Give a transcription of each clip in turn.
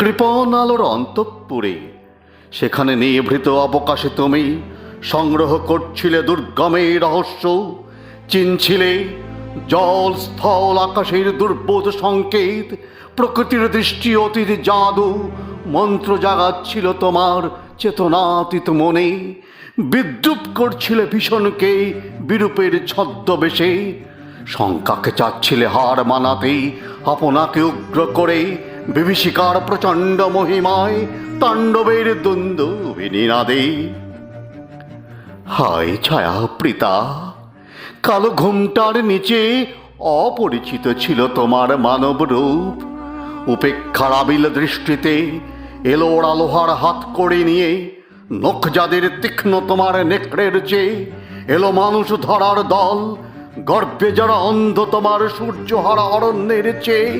কৃপণ আলোর অন্তঃপুরে। সেখানে নিভৃত অবকাশে তুমি সংগ্রহ করছিলে দুর্গমে রহস্য, চিনছিলে জল স্থল আকাশের দুর্বোধ সংকেত, প্রকৃতির দৃষ্টি অতীত জাদু, মন্ত্র জাগাচ্ছিল তোমার চেতনাতীত মনে, বিদ্রুপ করছিলে ভীষণকে বিরূপের ছদ্মবেশে, শঙ্কাকে চাচ্ছিলে হার মানাতে, আপনাকে উগ্র করে বিভীষিকার প্রচণ্ড মহিমায় তাণ্ডবের দ্বন্দ্ব বিনিনাদে। হায় ছায়া প্রীতা, কালো ঘুমটার নিচে অপরিচিত ছিল তোমার মানব রূপ। উপেক্ষার আবিল দৃষ্টিতে এলো লোহার হাত করে নিয়ে নখ যাদের তীক্ষ্ণ তোমার নেকড়ের চেয়ে। এলো মানুষ ধরার দল, গর্ভে যারা অন্ধ তোমার সূর্যহারা অরণ্যের চেয়ে।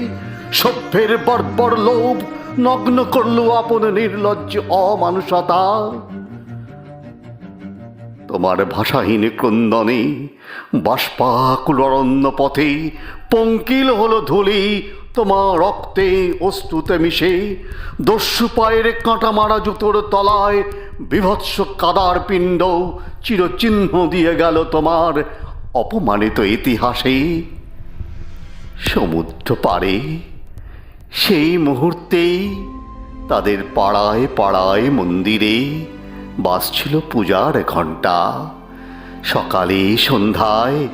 সভ্যের বর্বর লোভ নগ্ন করল আপন নির্লজ্জ অমানুষতা। তোমার ভাষাহীন ক্রন্দনে বাষ্পাকুল অরণ্য পথে পঙ্কিল হলো ধুলি, তোমার রক্তে অস্তুতে মিশে দস্যু পায়ের কাঁটা মারা জুতোর তলায় বিভৎস কাদার পিণ্ড চিরচিহ্ন দিয়ে গেল তোমার অপমানিত ইতিহাসে। সমুদ্র পারে সেই মুহূর্তেই তাদের পাড়ায় পাড়ায় মন্দিরে বাজছিল পূজার ঘণ্টা। সকালে সন্ধ্যায়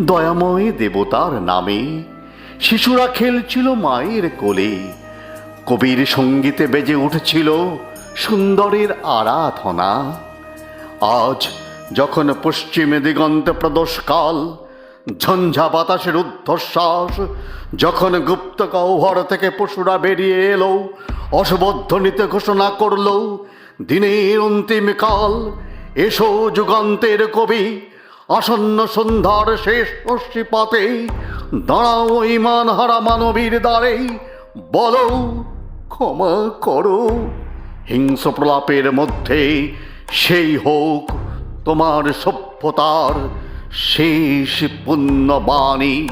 দয়াময় দেবতার নামে শিশুরা খেলছিল মায়ের কোলে। কবির সঙ্গীতে বেজে উঠছিল সুন্দরের আরাধনা। আজ যখন পশ্চিমে দিগন্তে প্রদোষকাল ঝঞ্ঝা বাতাসের ঊর্ধ্বশ্বাস যখন গুপ্ত গহ্বর থেকে পশুরা বেরিয়ে এলো অশুভধ্বনিতে ঘোষণা করল, দিনের অন্তিম কাল, এসো যুগান্তের কবি, আসন্ন সন্ধ্যার শেষ অশ্বিপাতে, দাঁড়াও ইমান হারা মানবীর দ্বারে, বলো, ক্ষমা করো হিংস প্রলাপের মধ্যে সেই হোক তোমার সভ্যতার শেষ পুণ্যবাণী।